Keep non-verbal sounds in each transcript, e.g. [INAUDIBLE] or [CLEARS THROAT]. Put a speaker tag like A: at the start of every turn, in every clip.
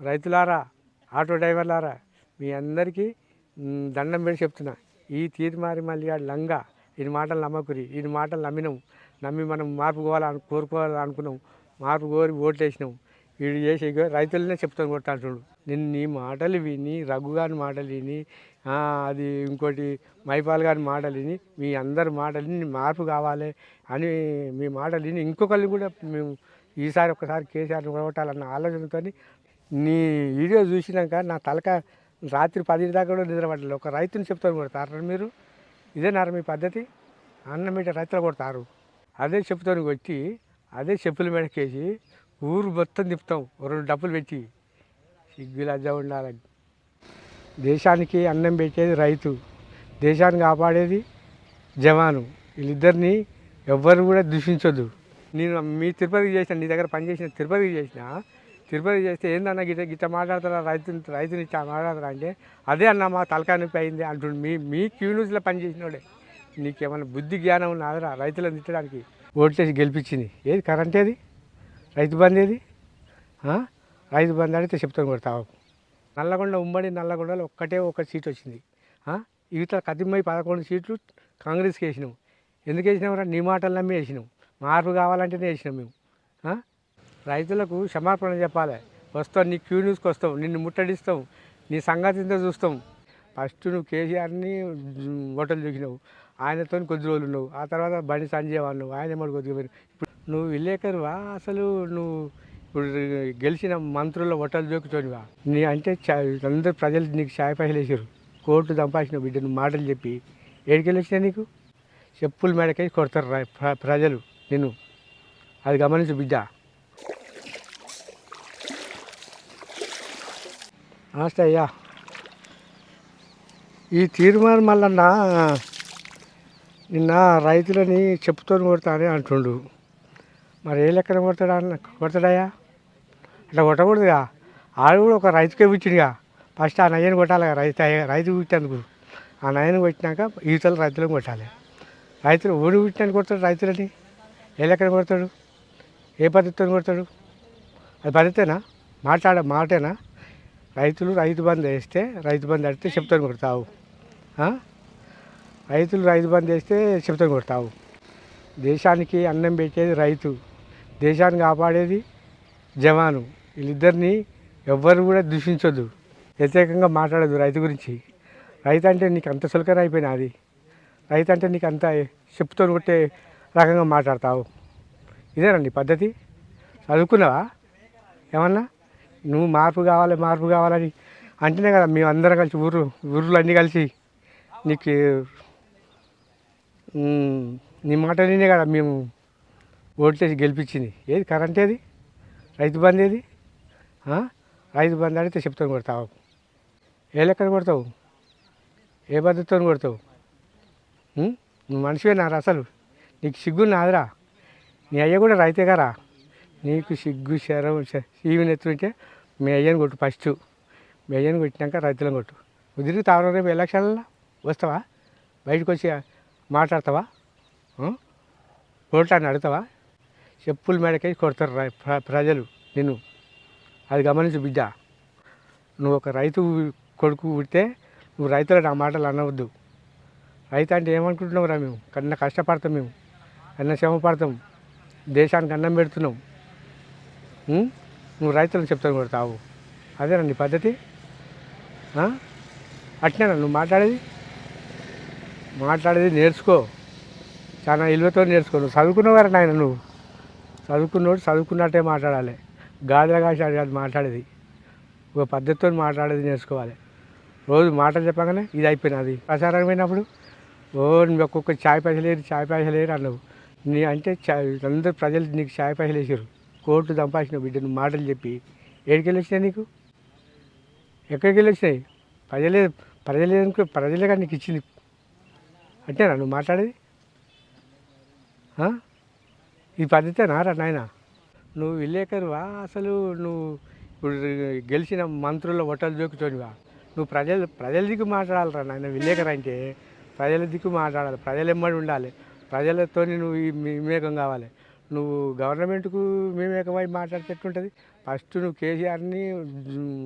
A: రైతులారా auto డ్రైవర్లారా మీ అందరికీ దండం పెట్టి చెప్తున్నా. ఈ తీర్మారి మళ్ళీ లంగా ఈయన మాటలు నమ్మకురి ఈయన మాటలు నమ్మినాం. నమ్మి మనం మార్పు కోవాలని కోరుకోవాలనుకున్నాం. మార్పు కోరి ఓట్లు వేసినాం వీడు చేసి రైతులనే చెప్తాను కొట్టాడు చూడు నేను నీ మాటలు విని రఘు గారి మాటలు విని అది ఇంకోటి మైపాల్ గారి మాటలు విని మీ అందరి మాటలు విని మార్పు కావాలి అని మీ మాటలు విని ఇంకొకళ్ళు కూడా మేము ఈసారి ఒకసారి కేసీఆర్ని కొట్టాలన్న ఆలోచనతో నీ వీడియో చూసినాక నా తలక రాత్రి పది దాకా కూడా నిద్రపడలేదు ఒక రైతుని చెప్తారు కొడతారు మీరు? ఇదేనారా మీ పద్ధతి? అన్నం మీద రైతులు కొడతారు. అదే చెప్తాను వచ్చి అదే చెప్పుల మీదకేసి ఊరు మొత్తం తిప్పుతాం. రెండు డబ్బులు పెట్టి. సిగ్గు ఉండాలని. దేశానికి అన్నం పెట్టేది రైతు. దేశాన్ని కాపాడేది జవాను. వీళ్ళిద్దరిని ఎవ్వరు కూడా దూషించొద్దు. నేను మీ తిరుపతికి చేసిన నీ దగ్గర పని చేసిన తిరుపతికి చేసిన తిరుపతి చేస్తే ఏందన్నా గిట్ట గిట్ట మాట్లాడతారా? రైతుని రైతుని ఇట్లా మాట్లాడతారా అంటే అదే అన్న మా తలకాయ నొప్పి అయింది అంటుండు. మీ మీ క్యూ పనిచేసినోడే. పని నీకేమైనా బుద్ధి జ్ఞానం ఉన్నదిరా రైతులను తిట్టడానికి? ఓట్లేసి గెలిపించింది. ఏది కరెంట్ ఏది? రైతు బంద్ ఏది? రైతు బంద్ అడిగితే చెప్తాను కొడతావు నల్లగొండ ఉమ్మడి నల్లగొండలో ఒక్కటే ఒక సీట్ వచ్చింది. ఆ? ఇవిత పదకొండు సీట్లు కాంగ్రెస్కి వేసినాం. ఎందుకు వేసినాం నీ మాటలు నమ్మి వేసినాం. మార్పు కావాలంటేనే వేసినాం మేము. రైతులకు క్షమాపణ చెప్పాలి. వస్తాం నీ క్యూ న్యూస్కి వస్తాం నిన్ను ముట్టడిస్తాం నీ సంగతి ఇంత చూస్తాం ఫస్ట్ నువ్వు కేసీఆర్ని ఓటలు చూసినావు. ఆయనతో కొద్ది రోజులు ఉన్నావు. ఆ తర్వాత బండి సంజయ్ వాళ్ళు ఆయన ఏమో కొద్దిగా ఇప్పుడు నువ్వు విలేకరువా? అసలు నువ్వు ఇప్పుడు గెలిచిన మంత్రుల ఓటలు జోకుతోనివా? నీ అంటే చా- అందరు ప్రజలు నీకు చాయ్ పైసలు వేసారు కోర్టు దంపాసిన బిడ్డ నువ్వు మాటలు చెప్పి ఏడికెళ్ళి వచ్చినా నీకు? చెప్పులు మేడకై కొడతారు రా- ప్రజలు నేను అది గమనించు బిడ్డ. నమస్తే అయ్యా. ఈ తీర్మానం మల్లన్న నిన్న రైతులని చెప్పుతోని కొడతానే అంటుండు. మరి ఏ లెక్కన కొడతాడా అన్న కొడతాడయ్యా? అట్లా కొట్టకూడదుగా. ఆడు కూడా ఒక రైతుకే పుట్టిండుగా. ఫస్ట్ ఆ నయ్యని కొట్టాలి రైతు రైతు పుట్టేందుకు ఆ నయ్యని కొట్టినాక ఈతలు రైతులను కొట్టాలి. రైతులు ఓడి పుట్టినాను కొడతాడు రైతులని? ఏ లెక్కన కొడతాడు? ఏ పద్ధతితో కొడతాడు? అది పద్ధతేనా? మాట్లాడ మాటేనా? రైతులు రైతు బంద్ వేస్తే రైతు బంద్ అడిగితే చెప్తాను కొడతావు. రైతులు రైతు బంద్ వేస్తే చెప్తాను కొడతావు. దేశానికి అన్నం పెట్టేది రైతు. దేశాన్ని కాపాడేది జవాను. వీళ్ళిద్దరిని ఎవ్వరు కూడా దూషించొద్దు. వ్యతిరేకంగా మాట్లాడదు రైతు గురించి. రైతు అంటే నీకు అంత సులకన అయిపోయినా అది. రైతు అంటే నీకు అంత చెప్తూ కొట్టే రకంగా మాట్లాడతావు. ఇదేనండి పద్ధతి? చదువుకున్నావా? ఏమన్నా? నువ్వు మార్పు కావాలి మార్పు కావాలని అంటేనే కదా మేము అందరం కలిసి ఊరు ఊర్లు అన్నీ కలిసి నీకు నీ మాట నేనే కదా మేము ఓట్లేసి గెలిపించింది. ఏది కరెంట్ ఏది? రైతు బంద్ ఏది? రైతు బంద్ అడిగితే చెప్తాను కొడతావు. ఏ లెక్కన కొడతావు? ఏ పద్ధతితో కొడతావు? నువ్వు మనిషివే మనిషివేనారా అసలు? నీకు సిగ్గు నాదిరా నీ అయ్య కూడా రైతే గారా నీకు సిగ్గు శరం ఈవెన్ ఎత్తుంటే మీ అయ్యని కొట్టు ఫస్ట్ మీ అయ్యని కొట్టినాక రైతులను కొట్టు. నువ్వు తిరిగి తావరం రేపు ఎలక్షన్లో వస్తావా? బయటకు వచ్చి మాట్లాడతావా? ఓట్లాన్ని అడుగుతావా? చెప్పుల మేడకై కొడతారు రై- ప్ర- ప్రజలు నిన్ను. అది గమనించు బిడ్డ. నువ్వు ఒక రైతు కొడుకు పుడితే నువ్వు రైతులు నా మాటలు అనవద్దు. రైతు అంటే ఏమనుకుంటున్నావురా మేము? కన్నా కష్టపడతాం మేము. కన్నా శ్రమ పడతాం దేశానికి అన్నం పెడుతున్నాం. నువ్వు రైతులకు చెప్తాను కొడతావు అదేనా నీ పద్ధతి? ఆ? అట్నేనా నువ్వు మాట్లాడేది? మాట్లాడేది నేర్చుకో. చాలా ఇల్వతో నేర్చుకో. నువ్వు చదువుకున్నవారా నాయన నువ్వు? చదువుకున్నోడు చదువుకున్నట్టే మాట్లాడాలి. గాదిలో కాసి అది మాట్లాడేది. ఒక పద్ధతితో మాట్లాడేది నేర్చుకోవాలి. రోజు మాటలు చెప్పగానే ఇది అయిపోయినది. ప్రచారం పోయినప్పుడు ఓ నువ్వు ఒక్కొక్క చాయ్ పైసలు ఛాయ్ చాయ్ పైసలు లేరు అన్నావు. నీ అంటే చాయ్ అందరు ప్రజలు నీకు చాయ్ పైసలు వేసారు కోర్టు దంపాసిన బిడ్డను నువ్వు మాటలు చెప్పి ఏడికెళ్ళి వచ్చినాయి నీకు? ఎక్కడికి వెళ్ళి వచ్చినాయి ప్రజలే ప్రజలే అనుకో ప్రజలే కానీ నీకు ఇచ్చింది. అంటేనా నువ్వు మాట్లాడేది? ఈ పద్ధతేనా రా నాయన? నువ్వు విలేకరువా? అసలు నువ్వు ఇప్పుడు గెలిచిన మంత్రుల ఒట్టలు దొక్కుతోనివా? నువ్వు ప్రజలు ప్రజల దిక్కు మాట్లాడాలిరా నాయన విలేకరు అంటే. ప్రజల దిక్కు మాట్లాడాలి ప్రజలు ఎమ్మడి ఉండాలి. ప్రజలతో నువ్వు ఈ వివేకం కావాలి. నువ్వు గవర్నమెంట్కు మేము ఏకమై మాట్లాడేటట్టుంటుంది. ఫస్ట్ నువ్వు కేసీఆర్ని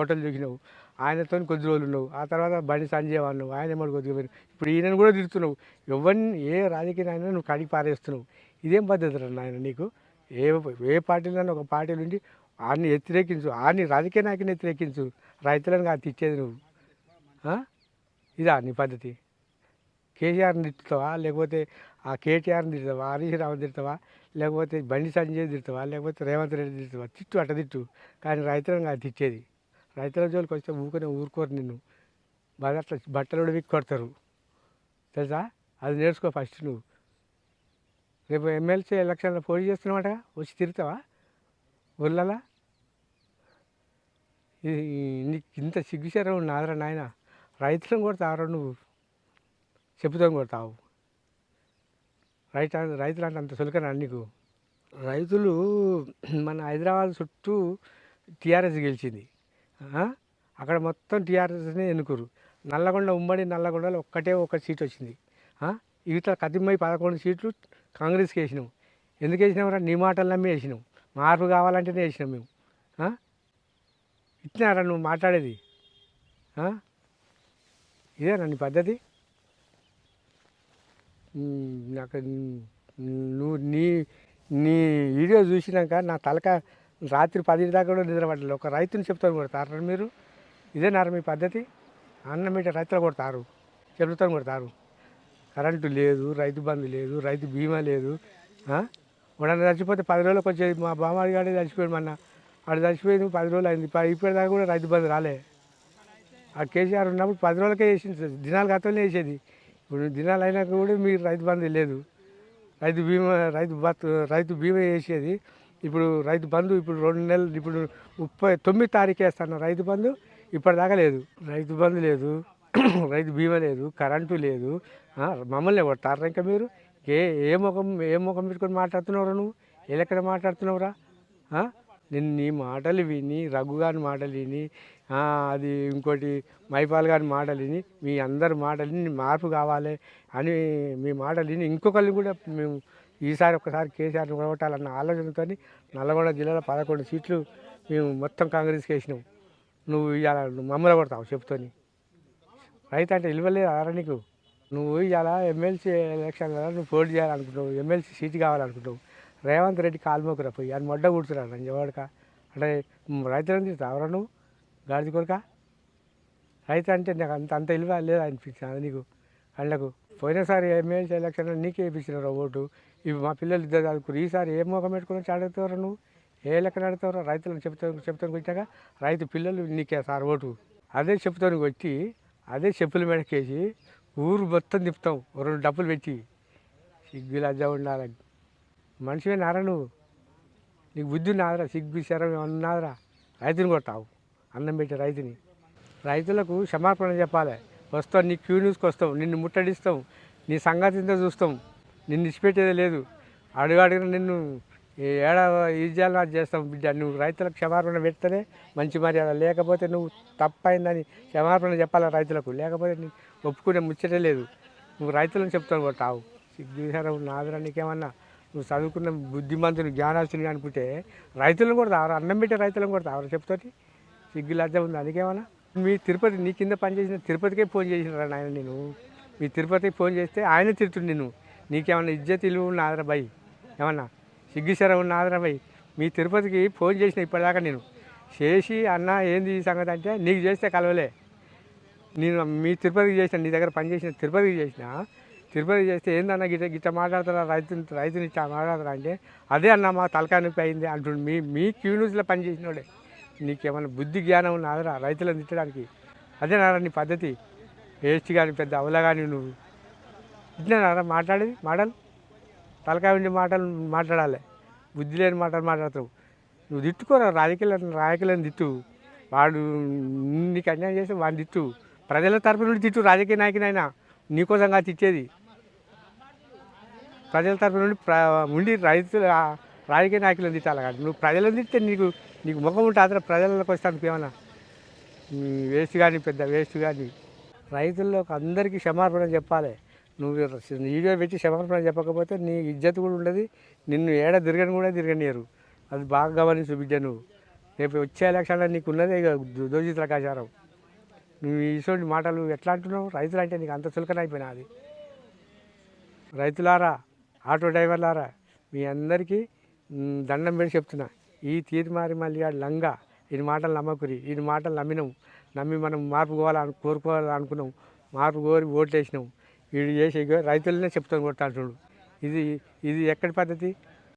A: ఓటర్లు చూసినావు. ఆయనతో కొద్ది రోజులు ఉన్నావు. ఆ తర్వాత బండి సంజయ్ అన్నావు. ఆయన మరి కొద్దిగా పోయినావు. ఇప్పుడు ఈయనను కూడా తిడుతున్నావు. ఎవరిని ఏ రాజకీయ నాయన నువ్వు కడిగి పారేస్తున్నావు. ఇదేం పద్ధతి రా నాయన నీకు? ఏ ఏ పార్టీలో ఒక పార్టీ నుండి ఆడిని వ్యతిరేకించు ఆడిని రాజకీయ నాయకుని వ్యతిరేకించు రైతులను కాదు తెచ్చేది నువ్వు. ఇదా నీ పద్ధతి? కేసీఆర్ని తిట్టుతావా? లేకపోతే ఆ కేటీఆర్ని తిడతావా? హరీష్ రావుని తిడతావా? లేకపోతే బండి సంజయ్ తిడతావా? లేకపోతే రేవంత్ రెడ్డి తిడతావా? తిట్టు అట్ట తిట్టు. కానీ రైతులను కాదు తిట్టేది. రైతుల జోలికి వస్తే ఊరుకొని ఊరుకోరు నిన్ను. బాగా అట్లా బట్టలు కూడా విక్కి కొడతారు. తెలుసా? అది నేర్చుకో ఫస్ట్ నువ్వు. రేపు ఎమ్మెల్సీ ఎలక్షన్లో పోటీ చేస్తున్నామట వచ్చి తిరుగుతావా ఊళ్ళలా నీకు ఇంత సిగ్గుచరం నాదరా నాయన. రైతులను కొడతావరా నువ్వు? చెప్పుతో కొడతావు. రైతు రైతులు అంటే అంత సులకన నీకు? రైతులు మన హైదరాబాద్ చుట్టూ టీఆర్ఎస్ గెలిచింది. అక్కడ మొత్తం టీఆర్ఎస్నే ఎన్నుకురు నల్లగొండ ఉమ్మడి నల్లగొండలో ఒక్కటే ఒక సీట్ వచ్చింది. ఆ? ఇవిత పదకొండు సీట్లు కాంగ్రెస్కి వేసినాం. ఎందుకు వేసినాం నీ మాటలు నమ్మి వేసినాం. మార్పు కావాలంటేనే వేసినాం మేము. ఆ? ఇచ్చినారా నువ్వు మాట్లాడేది. ఇదేనా నీ పద్ధతి? నాకు నువ్వు నీ నీ వీడియో చూసినాక నా తలక రాత్రి పది దాకా కూడా నిద్రపడలేదు ఒక రైతుని చెప్తాను కొడతారు మీరు. ఇదేనారా మీ పద్ధతి. అన్నం మీట రైతులు కొడతారు. చెబుతాను కొడతారు. కరెంటు లేదు రైతు బంధు లేదు రైతు బీమా లేదు. వాడని చచ్చిపోతే పది రోజులకు వచ్చేది మా బామ్మాడి గాడే చచ్చిపోయాడు మొన్న. వాడు చచ్చిపోయింది పది రోజులు అయింది. ప- ఇప్పటిదాకా కూడా రైతు బంధు రాలే. ఆ కేసీఆర్ ఉన్నప్పుడు పది రోజులకే వేసింది దినాలు గతంలో వేసేది ఇప్పుడు దినాలు అయినాక కూడా మీరు రైతు బంధు లేదు. రైతు బీమా రైతు బత్ రైతు బీమా వేసేది ఇప్పుడు రైతు బంధు ఇప్పుడు రెండు నెలలు ఇప్పుడు ముప్పై తొమ్మిది తారీఖు వేస్తాను రైతు బంధు. ఇప్పటిదాకా లేదు. రైతు బంధు లేదు. [CLEARS THROAT] రైతు బీమా లేదు. కరెంటు లేదు. మమ్మల్ని కొడతారా ఇంకా మీరు? ఏ ఏ ముఖం ఏ ముఖం పెట్టుకొని మాట్లాడుతున్నావురా నువ్వు? ఏ లెక్కన మాట్లాడుతున్నావురా? నేను నీ మాటలు విని రఘు గారి మాటలు విని అది ఇంకోటి మైపాల్ గారి మాటలు విని మీ అందరి మాటలు విని మార్పు కావాలి అని మీ మాటలు విని ఇంకొకరిని కూడా మేము ఈసారి ఒకసారి కేసీఆర్ని కొట్టాలన్న ఆలోచనతో నల్గొండ జిల్లాలో పదకొండు సీట్లు మేము మొత్తం కాంగ్రెస్కి వేసినాం. నువ్వు ఇవాళ నువ్వు మమ్మల్ని కొడతావు చెప్తోని రైతు అంటే ఇవ్వలేదు అరా నీకు? నువ్వు ఇవాళ ఎమ్మెల్సీ ఎలక్షన్ కదా నువ్వు పోటీ చేయాలనుకుంటావు ఎమ్మెల్సీ సీట్ కావాలనుకుంటావు రేవంత్ రెడ్డి కాల్మోకురా పోయి. అని మొడ్డ కూర్చున్నాడు రంజవాడక అంటే రైతులని రైతులను తిరుగుతావరా నువ్వు? గాడిది రైతు అంటే నాకు అంత అంత విలువ లేదా అనిపించింది నీకు. అండ్లకు పోయినసారి ఎమ్మెల్సీ ఎలక్షన్ నీకే వేయించినారు ఓటు. ఇవి మా పిల్లలు ఇద్దరు చదువుకురు ఈసారి ఏ మొఖం పెట్టుకుని వచ్చి అడుగుతారు నువ్వు? ఏ లెక్కన అడుగుతావు రైతులను చెప్తాను చెప్తాను వచ్చాక రైతు పిల్లలు నీకే సార్ ఓటు. అదే చెప్తాను వచ్చి అదే చెప్పుల మెడకేసి ఊరు మొత్తం తిప్పుతాం. రెండు డబ్బులు పెట్టి. సిగ్గులు అజ్జా ఉండాలని. మనిషివే నారా నువ్వు? నీకు బుద్ధి నాదరా సిగ్గు శరం ఏమన్నాదరా రైతుని కొట్టావు అన్నం పెట్టి రైతుని. రైతులకు క్షమాపణ చెప్పాలి. వస్తాం నీ క్యూ న్యూస్కి వస్తాం నిన్ను ముట్టడిస్తాం నీ సంగతి ఇంత చూస్తాం నిన్ను ఇచ్చిపెట్టేదే లేదు. అడుగు అడిగిన నిన్ను ఏ ఏడా చేయాలని అది చేస్తాం బిడ్డ నువ్వు రైతులకు క్షమాపణ పెడితేనే మంచి మర్యాద. లేకపోతే నువ్వు తప్పైందని క్షమాపణ చెప్పాలి రైతులకు? లేకపోతే నీ ఒప్పుకునే ముచ్చటే లేదు. నువ్వు రైతులను చెప్తాను కొట్టావు సిగ్గుసారం నాదరా నీకేమన్నా? నువ్వు చదువుకున్న బుద్ధిమంతుని జ్ఞానాస్తుని అనుకుంటే రైతులను కూడా తావరు అన్నం పెట్టే రైతులను కూడా తావరు చెప్తాటి సిగ్గు లజ్జ ఉంది అందుకేమన్నా? మీ తిరుపతి నీ కింద పనిచేసిన తిరుపతికే ఫోన్ చేసినరా నాయన నేను మీ తిరుపతికి ఫోన్ చేస్తే ఆయన తిరుతుంది నేను నీకేమన్నా ఇజ్జత్ ఇల్లు నాదరా బై? ఏమన్నా? సిగ్గుశరం నాదరా బై? మీ తిరుపతికి ఫోన్ చేసిన ఇప్పటిదాకా నేను. చేసి అన్న ఏంది ఈ సంగతి అంటే నీకు చేస్తే కలవలే. నేను మీ తిరుపతికి చేసిన నీ దగ్గర పని చేసిన తిరుపతికి చేసిన తిరుపతి చేస్తే ఏందన్న గిట్ట గిట్ట మాట్లాడతారా? రైతు రైతుని ఇట్లా మాట్లాడతారా అంటే అదే అన్న మా తలకాయ నొప్పి అయింది అంటుండు. మీ మీ క్యూ న్యూస్లో పని నీకేమైనా బుద్ధి జ్ఞానం ఉన్నదిరా రైతులను తిట్టడానికి? అదే నారా నీ పద్ధతి. వేస్ట్ కానీ పెద్ద అవల కానీ నువ్వు. ఇట్లా మాట్లాడేది మాటలు? తలకాయ ఉండి మాటలు మాట్లాడాలి. బుద్ధి లేని మాటలు మాట్లాడతావు. నువ్వు తిట్టుకోరా రాజకీయాలను రాజకీయాలను తిట్టు. వాడు నీకు అన్యాయం చేస్తే వాడిని తిట్టు. ప్రజల తరపు నుండి తిట్టు రాజకీయ నాయకునైనా నీకోసం కాదు తిట్టేది. ప్రజల తరపు నుండి ప్ర ఉండి రైతులు రాజకీయ నాయకులను తిట్టాలి కానీ నువ్వు ప్రజలను తిట్టే నీకు నీకు ముఖం ఉంటే అతను ప్రజలకు వస్తాను ఏమన్నా? వేస్ట్ కానీ పెద్ద వేస్ట్ కానీ. రైతుల్లో అందరికీ క్షమాపణ చెప్పాలి. నువ్వు వీడియో పెట్టి క్షమాపణ చెప్పకపోతే నీ ఇజ్జత్ కూడా ఉండదు. నిన్ను ఏడ తిరగని కూడా తిరగనియరు. అది బాగా గమనించు బిడ్డ నువ్వు. రేపు వచ్చే ఎలక్షన్లో నీకు ఉన్నదే ఇక దో- కాచారం నువ్వు ఇటువంటి మాటలు ఎట్లా అంటున్నావు? రైతులు అంటే నీకు అంత చులకన అయిపోయినా అది. రైతులారా ఆటో డ్రైవర్లారా మీ అందరికీ దండం పెట్టి చెప్తున్నా. ఈ తీర్మారి మళ్ళీ లంగా ఈ మాటలు నమ్మకురి ఈ మాటలు నమ్మినాం. నమ్మి మనం మార్పు కోవాలని కోరుకోవాలనుకున్నాం మార్పు కోరి ఓట్లు వేసినాం వీడు చేసే రైతులనే చెప్తాను కొట్టాల్సిండు ఇది ఇది ఎక్కడి పద్ధతి?